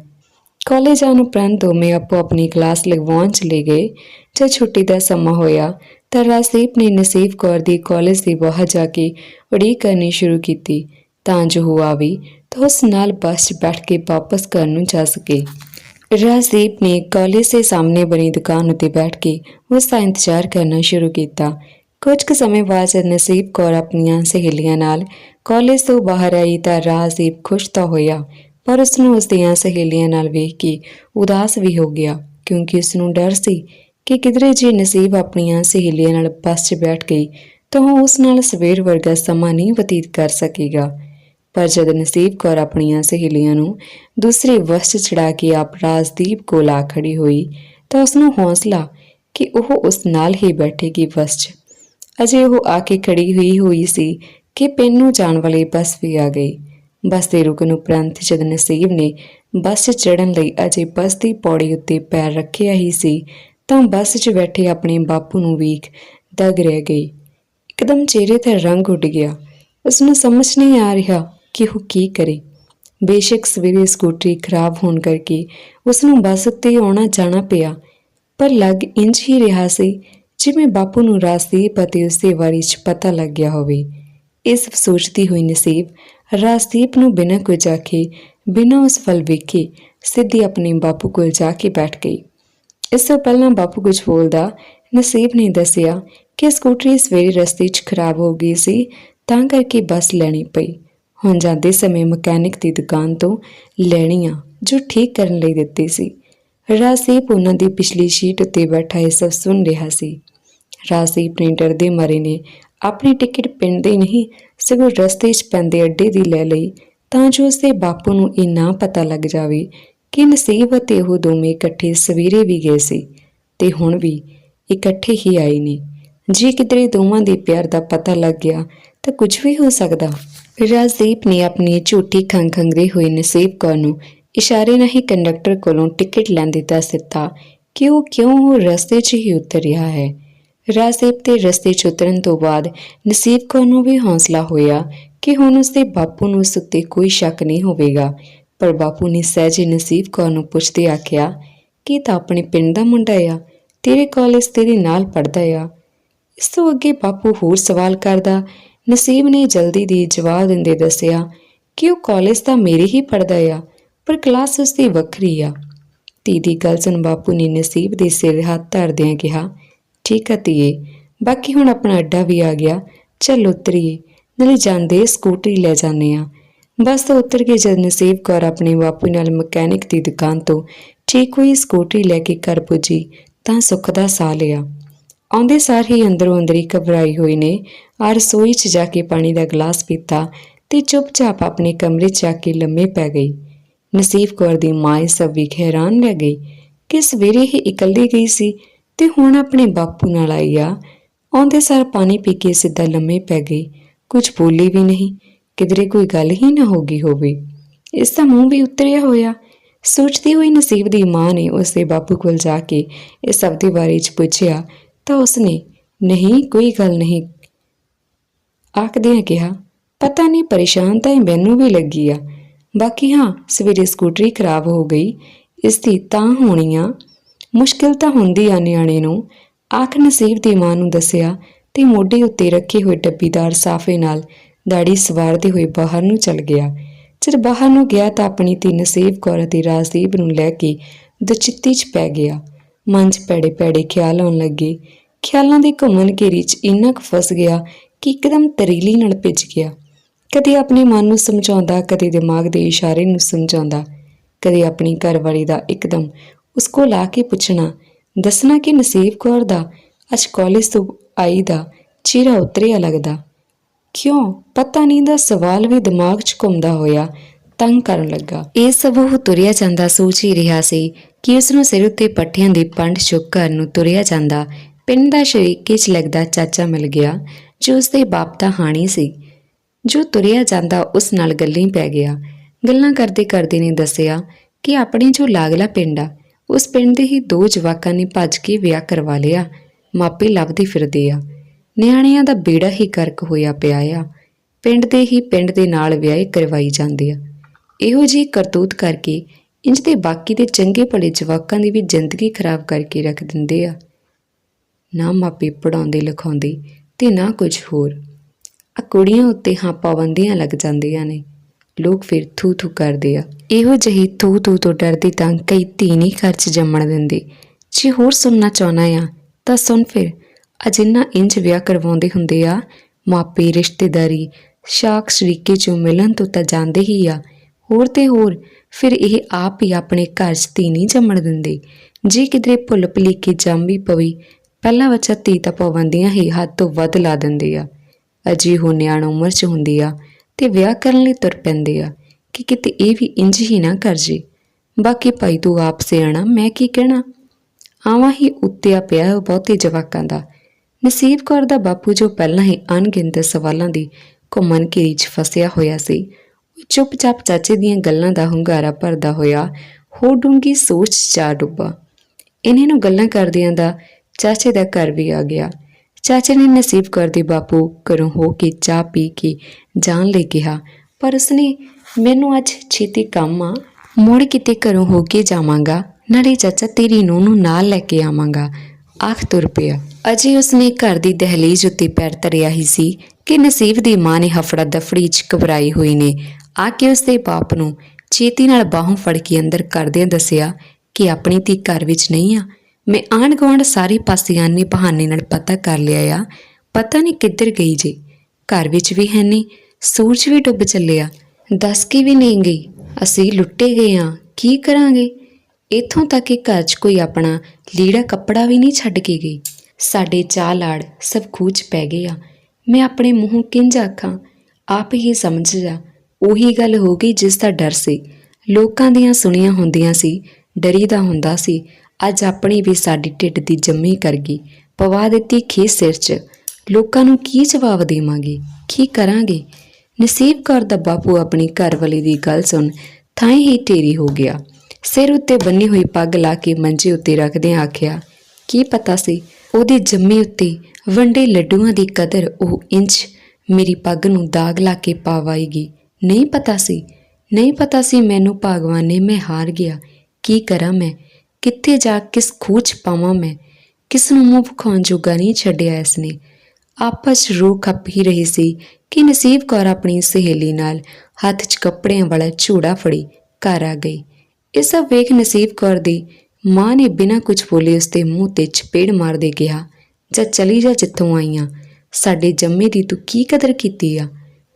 ਕਾਲਜ ਆਉਣ ਉਪਰੰਤ ਦੋਵੇਂ ਆਪੋ ਆਪਣੀ ਕਲਾਸ ਲਗਵਾਉਣ ਚਲੇ ਗਏ। ਜਦ ਛੁੱਟੀ ਦਾ ਸਮਾਂ ਹੋਇਆ, ਤਾਂ ਰਾਜਦੀਪ ਨੇ ਨਸੀਬ ਕੌਰ ਦੀ ਕਾਲਜ ਦੀ ਬਾਹਰ ਜਾ ਕੇ ਉਡੀਕ ਕਰਨੀ ਸ਼ੁਰੂ ਕੀਤੀ। ਤਾਂ ਜੋ ਉਹ ਆਵੇ, ਤਾਂ ਉਸ ਨਾਲ ਬੱਸ 'ਚ ਬੈਠ ਕੇ ਵਾਪਸ ਘਰ ਨੂੰ ਜਾ ਸਕੇ। ਰਾਜਦੀਪ ਨੇ ਕਾਲਜ ਦੇ ਸਾਹਮਣੇ ਬਣੀ ਦੁਕਾਨ ਉੱਤੇ ਬੈਠ ਕੇ ਉਸ ਦਾ ਇੰਤਜ਼ਾਰ ਕਰਨਾ ਸ਼ੁਰੂ ਕੀਤਾ। ਕੁਝ ਕੁ ਸਮੇਂ ਬਾਅਦ ਜਦ ਨਸੀਬ ਕੌਰ ਆਪਣੀਆਂ ਸਹੇਲੀਆਂ ਨਾਲ ਕਾਲਜ ਤੋਂ ਬਾਹਰ ਆਈ ਤਾਂ ਰਾਜਦੀਪ ਖੁਸ਼ ਤਾਂ ਹੋਇਆ। ਪਰ ਉਸ ਨੂੰ ਉਸ ਦੀਆਂ ਸਹੇਲੀਆਂ ਨਾਲ ਵੇਖ ਕੇ ਉਦਾਸ ਵੀ ਹੋ ਗਿਆ, ਕਿਉਂਕਿ ਉਸ ਨੂੰ ਡਰ ਸੀ ਕਿ ਕਿਧਰੇ ਜੇ ਨਸੀਬ ਆਪਣੀਆਂ ਸਹੇਲੀਆਂ ਨਾਲ ਬੱਸ 'ਚ ਬੈਠ ਗਈ ਤਾਂ ਉਹ ਉਸ ਨਾਲ ਸਵੇਰ ਵਰਗਾ ਸਮਾਂ ਨਹੀਂ ਬਤੀਤ ਕਰ ਸਕੇਗਾ। ਪਰ ਜਦ ਨਸੀਬ ਕੌਰ ਆਪਣੀਆਂ ਸਹੇਲੀਆਂ ਨੂੰ ਦੂਸਰੇ ਬੱਸ 'ਚ ਚੜਾ ਕੇ ਆਪ ਰਾਜਦੀਪ ਕੋਲ ਆ ਖੜੀ ਹੋਈ ਤਾਂ ਉਸ ਨੂੰ ਹੌਸਲਾ ਕਿ ਉਹ ਉਸ ਨਾਲ ਹੀ ਬੈਠੇਗੀ ਬੱਸ 'ਚ। ਅਜੇ ਉਹ ਆ ਕੇ ਖੜੀ ਹੋਈ ਹੋਈ ਸੀ ਕਿ ਪਿੰਡ ਨੂੰ ਜਾਣ ਵਾਲੀ ਬੱਸ ਵੀ ਆ ਗਈ। ਬੱਸ ਦੇ ਰੁਕਣ ਉਪਰੰਤ ਜਦ ਨਸੀਬ ਨੇ ਬੱਸ 'ਚ ਚੜਨ ਲਈ ਅਜੇ ਬੱਸ ਦੀ ਪੌੜੀ ਉੱਤੇ ਪੈਰ ਰੱਖਿਆ ਹੀ ਸੀ, ਤਾਂ ਬੱਸ 'ਚ ਬੈਠੇ ਆਪਣੇ ਬਾਪੂ ਨੂੰ ਵੇਖ ਦਗ ਰਹਿ ਗਈ। ਇੱਕਦਮ ਚਿਹਰੇ ਤੇ ਰੰਗ ਉੱਡ ਗਿਆ। ਉਸ ਨੂੰ ਸਮਝ ਨਹੀਂ ਆ ਰਿਹਾ ਕਿ ਉਹ ਕੀ ਕਰੇ। ਬੇਸ਼ੱਕ ਸਵੇਰੇ ਸਕੂਟਰੀ ਖਰਾਬ ਹੋਣ ਕਰਕੇ ਉਸ ਨੂੰ ਬੱਸ ਉੱਤੇ ਆਉਣਾ ਜਾਣਾ ਪਿਆ, ਪਰ ਲੱਗ ਇੰਜ ਹੀ ਰਿਹਾ ਸੀ ਜਿਵੇਂ ਬਾਪੂ ਨੂੰ ਰਾਜਦੀਪ ਅਤੇ ਉਸਦੇ ਵਾਰੀ 'ਚ ਪਤਾ ਲੱਗ ਗਿਆ ਹੋਵੇ। ਇਸ ਸੋਚਦੀ ਹੋਈ ਨਸੀਬ ਰਾਜਦੀਪ ਨੂੰ ਬਿਨਾਂ ਕੁਝ ਆਖੇ ਬਿਨਾਂ ਉਸ ਵੱਲ ਵੇਖੇ ਸਿੱਧੀ ਆਪਣੇ ਬਾਪੂ ਕੋਲ ਜਾ ਕੇ ਬੈਠ ਗਈ। ਇਸ ਤੋਂ ਪਹਿਲਾਂ ਬਾਪੂ ਕੁਝ ਬੋਲਦਾ, ਨਸੀਬ ਨੇ ਦੱਸਿਆ ਕਿ ਸਕੂਟਰੀ ਸਵੇਰੇ ਰਸਤੇ 'ਚ ਖਰਾਬ ਹੋ ਗਈ ਸੀ, ਤਾਂ ਕਰਕੇ ਬੱਸ ਲੈਣੀ ਪਈ। ਹੁਣ ਜਾਂਦੇ ਸਮੇਂ ਮਕੈਨਿਕ ਦੀ ਦੁਕਾਨ ਤੋਂ ਲੈਣੀ ਆ ਜੋ ਠੀਕ ਕਰਨ ਲਈ ਦਿੱਤੀ ਸੀ। ਰਾਜਦੀਪ ਉਹਨਾਂ ਦੀ ਪਿਛਲੀ ਸ਼ੀਟ ਉੱਤੇ ਬੈਠਾ ਇਹ ਸਭ ਸੁਣ ਰਿਹਾ ਸੀ। ਰਾਜਦੀਪ ਨੇ ਡਰਦੇ ਮਰੇ ਨੇ, ਆਪਣੀ ਟਿਕਟ ਪਿੰਡ ਦੇ ਨਹੀਂ ਸਗੋਂ ਰਸਤੇ 'ਚ ਪੈਂਦੇ ਅੱਡੇ ਦੀ ਲੈ ਲਈ, ਤਾਂ ਜੋ ਉਸਦੇ ਬਾਪੂ ਨੂੰ ਇਹ ਨਾ ਪਤਾ ਲੱਗ ਜਾਵੇ ਕਿ ਨਸੀਬ ਅਤੇ ਉਹ ਦੋਵੇਂ ਇਕੱਠੇ ਸਵੇਰੇ ਵੀ ਗਏ ਸੀ ਤੇ ਹੁਣ ਵੀ ਇਕੱਠੇ ਹੀ ਆਏ ਨੇ। ਜੇ ਕਿਤੇ ਦੋਵਾਂ ਦੇ ਪਿਆਰ ਦਾ ਪਤਾ ਲੱਗ ਗਿਆ, ਤਾਂ ਕੁਝ ਵੀ ਹੋ ਸਕਦਾ। ਰਾਜਦੀਪ ਨੇ ਆਪਣੀ ਝੂਠੀ ਖੰਖੰਗਰੀ ਹੋਈ ਨਸੀਬ ਕੌਰ ਨੂੰ ਇਸ਼ਾਰੇ ਨਾਲ ਹੀ ਕੰਡਕਟਰ ਕੋਲੋਂ ਟਿਕਟ ਲੈਣ ਦੀ ਦੱਸ ਦਿੱਤਾ ਕਿ ਉਹ ਕਿਉਂ ਉਹ ਰਸਤੇ 'ਚ ਹੀ ਉਤਰ ਰਿਹਾ ਹੈ। ਰਾਜਦੀਪ ਦੇ ਰਸਤੇ 'ਚ ਉਤਰਨ ਤੋਂ ਬਾਅਦ ਨਸੀਬ ਕੌਰ ਨੂੰ ਵੀ ਹੌਸਲਾ ਹੋਇਆ ਕਿ ਹੁਣ ਉਸਦੇ ਬਾਪੂ ਨੂੰ ਉਸ ਉੱਤੇ ਕੋਈ ਸ਼ੱਕ ਨਹੀਂ ਹੋਵੇਗਾ। ਪਰ ਬਾਪੂ ਨੇ ਸਹਿਜੇ ਨਸੀਬ ਕੌਰ ਨੂੰ ਪੁੱਛਦੇ ਆਖਿਆ, ਕਿ ਤਾਂ ਆਪਣੇ ਪਿੰਡ ਦਾ ਮੁੰਡਾ ਆ? ਤੇਰੇ ਕਾਲਜ ਤੇਰੇ ਨਾਲ ਪੜਦਾ ਆ? ਇਸ ਤੋਂ ਅੱਗੇ ਬਾਪੂ ਹੋਰ ਸਵਾਲ ਕਰਦਾ, ਨਸੀਬ ਨੇ ਜਲਦੀ ਦੀ ਜਵਾਬ ਦਿੰਦੇ ਦੱਸਿਆ, ਕਿ ਉਹ ਕਾਲਜ ਤਾਂ ਮੇਰੇ ਹੀ ਪੜਦਾ ਆ, ਪਰ ਕਲਾਸ ਉਸਦੀ ਵੱਖਰੀ ਆ? ਧੀ ਦੀ ਗੱਲ ਸੁਣ ਬਾਪੂ ਨੇ ਨਸੀਬ ਦੇ ਸਿਰ ਹੱਥ ਧਰਦਿਆਂ ਕਿਹਾ ਠੀਕ ਹੈ ਧੀਏ, ਬਾਕੀ ਹੁਣ ਆਪਣਾ ਅੱਡਾ ਵੀ ਆ ਗਿਆ। ਚੱਲ ਉਤਰੀਏ, ਨਾਲੇ ਜਾਂਦੇ ਸਕੂਟਰੀ ਲੈ ਜਾਂਦੇ ਆ ਬਸ ਤੋਂ ਉਤਰ ਕੇ ਜਦ ਨਸੀਬ ਕੌਰ ਆਪਣੇ ਬਾਪੂ ਨਾਲ ਮਕੈਨਿਕ ਦੀ ਦੁਕਾਨ ਤੋਂ ਠੀਕ ਹੋਈ ਸਕੂਟਰੀ ਲੈ ਕੇ ਘਰ ਪੁੱਜੀ, ਤਾਂ ਸੁੱਖ ਦਾ ਸਾਹ ਲਿਆ। ਆਉਂਦੇ ਸਾਰ ਹੀ ਅੰਦਰੋਂ ਅੰਦਰੀ ਘਬਰਾਈ ਹੋਈ ਨੇ ਆ ਰਸੋਈ 'ਚ ਜਾ ਕੇ ਪਾਣੀ ਦਾ ਗਲਾਸ ਪੀਤਾ ਤੇ ਚੁੱਪਚਾਪ ਆਪਣੇ ਕਮਰੇ 'ਚ ਜਾ ਕੇ ਲੰਮੇ ਪੈ ਗਈ। ਨਸੀਬ ਕੌਰ ਦੀ ਮਾਂ ਇਹ ਸਭ ਵੀ ਹੈਰਾਨ ਰਹਿ ਗਈ ਕਿ ਸਵੇਰੇ ਹੀ ਇਕੱਲੀ ਗਈ ਸੀ ਤੇ ਹੁਣ ਆਪਣੇ ਬਾਪੂ ਨਾਲ ਆਈ ਆ। ਆਉਂਦੇ ਸਾਰ ਪਾਣੀ ਪੀ ਕੇ ਸਿੱਧਾ ਲੰਮੇ ਪੈ ਗਈ। ਕੁਝ ਬੋਲੀ ਵੀ ਨਹੀਂ। ਕਿਧਰੇ ਕੋਈ ਗੱਲ ਹੀ ਨਾ ਹੋ ਗਈ ਹੋਵੇ। ਇਸ ਦਾ ਮੂੰਹ ਵੀ ਉਤਰਿਆ ਹੋਇਆ। ਸੋਚਦੀ ਹੋਈ ਨਸੀਬ ਦੀ ਮਾਂ ਨੇ ਉਸ ਦੇ ਬਾਪੂ ਕੋਲ ਜਾ ਕੇ ਇਸ ਸਭ ਦੇ ਬਾਰੇ ਚ ਪੁੱਛਿਆ, ਤਾਂ ਉਸਨੇ, ਨਹੀਂ, ਕੋਈ ਗੱਲ ਨਹੀਂ। ਆਖਦਿਆਂ ਕਿਹਾ, ਪਤਾ ਨਹੀਂ, ਪਰੇਸ਼ਾਨ ਤਾਂ ਇਹ ਮੈਨੂੰ ਵੀ ਲੱਗੀ ਆ। ਬਾਕੀ ਹਾਂ, ਸਵੇਰੇ ਸਕੂਟਰੀ ਖਰਾਬ ਹੋ ਗਈ। ਇਸ ਦੀ ਤਾਂ ਹੋਣੀ ਆ। ਮੁਸ਼ਕਿਲ ਤਾਂ ਹੁੰਦੀ ਆ ਨਿਆਣੇ ਨੂੰ। ਆਖ ਨਸੀਬ ਦੀ ਮਾਂ ਨੂੰ ਦੱਸਿਆ ਤੇ ਮੋਢੇ ਉੱਤੇ ਰੱਖੇ ਹੋਏ ਡੱਬੀਦਾਰ ਸਾਫੇ ਨਾਲ ਦਾੜੀ ਸਵਾਰਦੇ ਹੋਏ ਬਾਹਰ ਨੂੰ ਚਲ ਗਿਆ। ਜਦ ਬਾਹਰ ਨੂੰ ਗਿਆ ਤਾਂ ਆਪਣੀ ਧੀ ਨਸੀਬ ਕੌਰ ਅਤੇ ਰਾਜਦੀਪ ਨੂੰ ਲੈ ਕੇ ਦੁਚਿੱਤੀ 'ਚ ਪੈ ਗਿਆ। ਮਨ 'ਚ ਪੈੜੇ ਪੈੜੇ ਖਿਆਲ ਆਉਣ ਲੱਗੇ। ਖਿਆਲਾਂ ਦੇ ਘੁੰਮਣ ਘੇਰੀ 'ਚ ਇੰਨਾ ਕੁ ਫਸ ਗਿਆ ਕਿ ਇੱਕਦਮ ਤਰੀਲੀ ਨਾਲ ਭਿੱਜ ਗਿਆ। ਕਦੇ ਆਪਣੇ ਮਨ ਨੂੰ ਸਮਝਾਉਂਦਾ, ਕਦੇ ਦਿਮਾਗ ਦੇ ਇਸ਼ਾਰੇ ਨੂੰ ਸਮਝਾਉਂਦਾ। ਕਦੇ ਆਪਣੀ ਘਰਵਾਲੀ ਦਾ ਇੱਕਦਮ ਉਸ ਕੋਲ ਆ ਕੇ ਪੁੱਛਣਾ, ਦੱਸਣਾ ਕਿ ਨਸੀਬ ਕੌਰ ਦਾ, ਅੱਜ ਕਾਲਜ ਤੋਂ ਆਈ ਦਾ, ਚਿਹਰਾ ਉਤਰਿਆ ਲੱਗਦਾ। ਕਿਉਂ? ਪਤਾ ਨਹੀਂ ਦਾ ਸਵਾਲ ਵੀ ਦਿਮਾਗ 'ਚ ਘੁੰਮਦਾ ਹੋਇਆ, ਤੰਗ ਕਰਨ ਲੱਗਾ। ਇਹ ਸਭ ਉਹ ਤੁਰਿਆ ਜਾਂਦਾ ਸੋਚ ਹੀ ਰਿਹਾ ਸੀ ਕਿ ਉਸ ਨੂੰ ਸਿਰ ਉੱਤੇ ਪੱਠਿਆਂ ਦੀ ਪੰਡ ਚੁੱਕ ਕਰਨ ਨੂੰ ਤੁਰਿਆ ਜਾਂਦਾ। ਪਿੰਡ ਦਾ ਸ਼ਰੀਕੇ 'ਚ ਲੱਗਦਾ ਚਾਚਾ ਮਿਲ ਗਿਆ, ਜੋ ਉਸ ਦੇ ਬਾਪ ਦਾ ਹਾਣੀ ਸੀ। ਜੋ ਤੁਰਿਆ ਜਾਂਦਾ ਉਸ ਨਾਲ ਗੱਲਾਂ ਪੈ ਗਿਆ। ਗੱਲਾਂ ਕਰਦੇ ਕਰਦੇ ਨੇ ਦੱਸਿਆ ਕਿ ਆਪਣੇ ਜੋ ਲਾਗਲਾ ਪਿੰਡ ਆ ਉਸ ਪਿੰਡ ਦੇ ਹੀ ਦੋ ਜਵਾਕਾਂ ਨੇ ਭੱਜ ਕੇ ਵਿਆਹ ਕਰਵਾ ਲਿਆ। ਮਾਪੇ ਲੱਭਦੇ ਫਿਰਦੇ ਆ। ਨਿਆਣਿਆਂ ਦਾ ਬੇੜਾ ਹੀ ਕਰਕ ਹੋਇਆ ਪਿਆ ਆ। ਪਿੰਡ ਦੇ ਹੀ ਪਿੰਡ ਦੇ ਨਾਲ ਵਿਆਹ ਕਰਵਾਈ ਜਾਂਦੇ ਆ। ਇਹੋ ਜੀ ਕਰਤੂਤ ਕਰਕੇ ਇੰਜ ਦੇ ਬਾਕੀ ਦੇ ਚੰਗੇ ਭਲੇ ਜਵਾਕਾਂ ਦੀ ਵੀ ਜ਼ਿੰਦਗੀ ਖਰਾਬ ਕਰਕੇ ਰੱਖ ਦਿੰਦੇ ਆ। ਨਾ ਮਾਪੇ ਪੜਾਉਂਦੇ ਲਿਖਾਉਂਦੇ ਤੇ ਨਾ ਕੁਝ ਹੋਰ। ਆ ਕੁੜੀਆਂ ਉੱਤੇ ਹਾਂ ਪਾਬੰਦੀਆਂ ਲੱਗ ਜਾਂਦੀਆਂ ਨੇ। ਲੋਕ ਫਿਰ ਥੂ ਥੂ ਕਰਦੇ ਆ। ਇਹੋ ਜਿਹੀ ਥੂ ਥੂ ਤੋਂ ਡਰਦੀ ਤਾਂ ਕਈ ਧੀ ਨਹੀਂ ਘਰ 'ਚ ਜੰਮਣ ਦਿੰਦੇ। ਜੇ ਹੋਰ ਸੁਣਨਾ ਚਾਹਨਾ ਆ, ਤਾਂ ਸੁਣ ਫਿਰ। ਅਜਿੰਨਾ ਇੰਜ ਵਿਆਹ ਕਰਵਾਉਂਦੇ ਹੁੰਦੇ ਆ, ਮਾਪੇ, ਰਿਸ਼ਤੇਦਾਰੀ, ਸ਼ਾਕ ਸ਼ਰੀਕੇ ਚੋਂ ਮਿਲਣ ਤੋਂ ਤਾਂ ਜਾਂਦੇ ਹੀ ਆ। ਹੋਰ ਤੇ ਹੋਰ, ਫਿਰ ਇਹ ਆਪ ਹੀ ਆਪਣੇ ਘਰ 'ਚ ਧੀ ਨਹੀਂ ਜੰਮਣ ਦਿੰਦੇ। ਜੇ ਕਿਧਰੇ ਭੁੱਲ ਭੁਲੇਖੇ ਜੰਮ ਵੀ ਪਵੇ, ਪਹਿਲਾ ਬੱਚਾ ਧੀ ਤਾਂ ਪਵੰਦੀਆਂ ਹੀ ਹੱਦ ਤੋਂ ਵੱਧ ਲਾ ਦਿੰਦੇ ਆ। ਅਜੀ ਹੋ ਨਿਆਣ ਉਮਰ 'ਚ ਹੁੰਦੀ ਆ। ਤੇ ਵਿਆਹ ਕਰਨ ਲਈ ਤੁਰ ਪੈਂਦੇ ਆ, ਕਿ ਕਿਤੇ ਇਹ ਵੀ ਇੰਜ ਹੀ ਨਾ ਕਰ ਜੇ। ਬਾਕੀ ਭਾਈ ਤੂੰ ਆਪ ਸਿਆਣਾ, ਮੈਂ ਕੀ ਕਹਿਣਾ? ਆਵਾਂ ਹੀ ਉੱਤਿਆ ਪਿਆ ਉਹ ਬਹੁਤੇ ਜਵਾਕਾਂ ਦਾ। ਨਸੀਬ ਕੌਰ ਦਾ ਬਾਪੂ ਜੋ ਪਹਿਲਾਂ ਹੀ ਅਣਗਿਣਤ ਸਵਾਲਾਂ ਦੀ ਘੁੰਮਣ ਘੇਰੀ 'ਚ ਫਸਿਆ ਹੋਇਆ ਸੀ, ਉਹ ਚੁੱਪਚਾਪ ਚਾਚੇ ਦੀਆਂ ਗੱਲਾਂ ਦਾ ਹੁੰਗਾਰਾ ਭਰਦਾ ਹੋਇਆ ਹੋ ਡੂੰਗੀ ਸੋਚ 'ਚ ਜਾ ਡੁੱਬਾ। ਇਹਨਾਂ ਨੂੰ ਗੱਲਾਂ ਕਰਦਿਆਂ ਦਾ ਚਾਚੇ ਦਾ ਘਰ ਵੀ ਆ ਗਿਆ। ਚਾਚੇ ਨੇ ਨਸੀਬ ਕੌਰ ਦੇ ਬਾਪੂ ਘਰੋਂ ਹੋ ਕੇ ਚਾਹ ਪੀ ਕੇ ਜਾਣ ਲਈ ਕਿਹਾ, ਪਰ ਉਸਨੇ ਮੈਨੂੰ ਅੱਜ ਛੇਤੀ ਕੰਮ ਆ, ਮੁੜ ਕਿਤੇ ਘਰੋਂ ਹੋ ਕੇ ਜਾਵਾਂਗਾ, ਨਾਲੇ ਚਾਚਾ ਤੇਰੀ ਨੂੰਹ ਨੂੰ ਨਾਲ ਲੈ ਕੇ ਆਵਾਂਗਾ। ਆਖ ਤੁਰ ਪਿਆ। ਅਜੇ ਉਸਨੇ ਘਰ ਦੀ ਦਹਲੀਜ਼ ਉੱਤੇ ਪੈਰ ਧਰਿਆ ਹੀ ਸੀ ਕਿ ਨਸੀਬ ਦੀ ਮਾਂ ਨੇ ਹਫੜਾ ਦਫੜੀ ਚ ਘਬਰਾਈ ਹੋਈ ਨੇ। ਆ ਕੇ ਉਸਦੇ ਬਾਪ ਨੂੰ ਛੇਤੀ ਨਾਲ ਬਾਹੋਂ ਫੜ ਕੇ ਅੰਦਰ ਕਰਦਿਆਂ ਦੱਸਿਆ ਕਿ ਆਪਣੀ ਧੀ ਘਰ ਵਿੱਚ ਨਹੀਂ ਆ ਮੈਂ ਆਂਢ ਗੁਆਂਢ ਸਾਰੇ ਪਾਸਿਆਨੇ ਬਹਾਨੇ ਨਾਲ ਪਤਾ ਕਰ ਲਿਆ ਆ। ਪਤਾ ਨਹੀਂ ਕਿੱਧਰ ਗਈ ਜੇ। ਘਰ ਵਿੱਚ ਵੀ ਹੈ ਨਹੀਂ, ਸੂਰਜ ਵੀ ਡੁੱਬ ਚੱਲਿਆ। ਦੱਸ ਕੇ ਵੀ ਨਹੀਂ ਗਈ। ਅਸੀਂ ਲੁੱਟੇ ਗਏ ਆ ਕੀ ਕਰਾਂਗੇ? ਇੱਥੋਂ ਤੱਕ ਕਿ ਘਰ 'ਚ ਕੋਈ ਆਪਣਾ ਲੀੜਾ ਕੱਪੜਾ ਵੀ ਨਹੀਂ ਛੱਡ ਕੇ ਗਈ। ਸਾਡੇ ਚਾਹ ਲਾੜ ਸਭ ਖੂਚ ਪੈ ਗਏ ਆ। ਮੈਂ ਆਪਣੇ ਮੂੰਹੋਂ ਕਿੰਜ ਆਖਾਂ? ਆਪ ਹੀ ਸਮਝ ਜਾ। ਉਹੀ ਗੱਲ ਹੋ ਗਈ ਜਿਸ ਦਾ ਡਰ ਸੀ। ਲੋਕਾਂ ਦੀਆਂ ਸੁਣੀਆਂ ਹੁੰਦੀਆਂ ਸੀ, ਡਰੀਦਾ ਹੁੰਦਾ ਸੀ। ਅੱਜ ਆਪਣੀ ਵੀ ਸਾਡੀ ਢਿੱਡ ਦੀ ਜੰਮੀ ਕਰ ਗਈ। ਪਵਾ ਦਿੱਤੀ ਖੇ ਸਿਰ 'ਚ। ਲੋਕਾਂ ਨੂੰ ਕੀ ਜਵਾਬ ਦੇਵਾਂਗੇ? ਕੀ ਕਰਾਂਗੇ? ਨਸੀਬ ਕੌਰ ਦਾ ਬਾਪੂ ਆਪਣੀ ਘਰਵਾਲੀ ਦੀ ਗੱਲ ਸੁਣ ਥਾਂ ਹੀ ਢੇਰੀ ਹੋ ਗਿਆ। ਸਿਰ ਉੱਤੇ ਬੰਨੀ ਹੋਈ ਪੱਗ ਲਾ ਕੇ ਮੰਜੇ ਉੱਤੇ ਰੱਖਦਿਆਂ ਆਖਿਆ, ਕੀ ਪਤਾ ਸੀ? ਉਹਦੀ ਜੰਮੀ ਉੱਤੇ ਵੰਡੇ ਲੱਡੂਆਂ ਦੀ ਕਦਰ ਉਹ ਇੰਚ ਮੇਰੀ ਪੱਗ ਨੂੰ ਦਾਗ ਲਾ ਕੇ ਪਾਵਾਏਗੀ। ਨਹੀਂ ਪਤਾ ਸੀ? ਨਹੀਂ ਪਤਾ ਸੀ ਮੈਨੂੰ ਭਗਵਾਨ ਨੇ ਮੈਂ ਹਾਰ ਗਿਆ। ਕੀ ਕਰਾਂ ਮੈਂ? ਕਿੱਥੇ ਜਾ ਕਿਸ ਖੂਚ ਪਾਵਾਂ ਮੈਂ? ਕਿਸ ਨੂੰ ਮੂੰਹ ਵਿਖਾਉਣ ਜੋਗਾ ਨਹੀਂ ਛੱਡਿਆ ਇਸਨੇ? ਆਪਸ ਰੂਹ ਖੱਪ ਹੀ ਰਹੀ ਸੀ ਕਿ ਨਸੀਬ ਕੌਰ ਆਪਣੀ ਸਹੇਲੀ ਨਾਲ ਹੱਥ 'ਚ ਕੱਪੜਿਆਂ ਵਾਲਾ ਝੂੜਾ ਫੜੀ ਘਰ ਆ ਗਈ। ਇਹ ਸਭ ਵੇਖ ਨਸੀਬ ਕੌਰ ਦੀ ਮਾਂ ਨੇ ਬਿਨਾਂ ਕੁਝ ਬੋਲੇ ਉਸਦੇ ਮੂੰਹ ਤੇ ਚਪੇੜ ਮਾਰਦੇ ਕਿਹਾ, ਜਾਂ ਚਲੀ ਜਾ ਜਿੱਥੋਂ ਆਈਆਂ। ਸਾਡੇ ਜੰਮੇ ਦੀ ਤੂੰ ਕੀ ਕਦਰ ਕੀਤੀ ਆ?